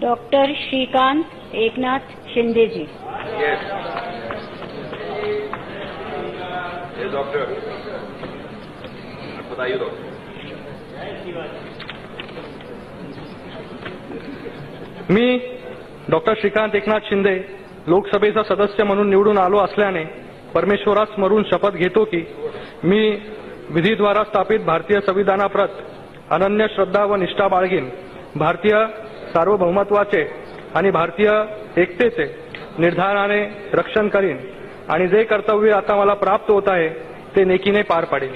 Doctor Shrikant Eknath Shindeji Yes. Yes, doctor. बताइए doctor मी doctor Shrikant Eknath Shinde लोकसभेचा सदस्य म्हणून निवडून आलो असल्याने परमेश्वरास स्मरून शपथ घेतो की मी विधीद्वारा स्थापित भारतीय संविधानाप्रत अनन्य श्रद्धा व निष्ठा बाळगीन भारतीय सार्वभौमत्वाचे आणि भारतीय एकतेचे निर्धाराने रक्षण करीन. आणि जे कर्तव्य आता मला प्राप्त होत आहे ते नेकीने पार पाडेन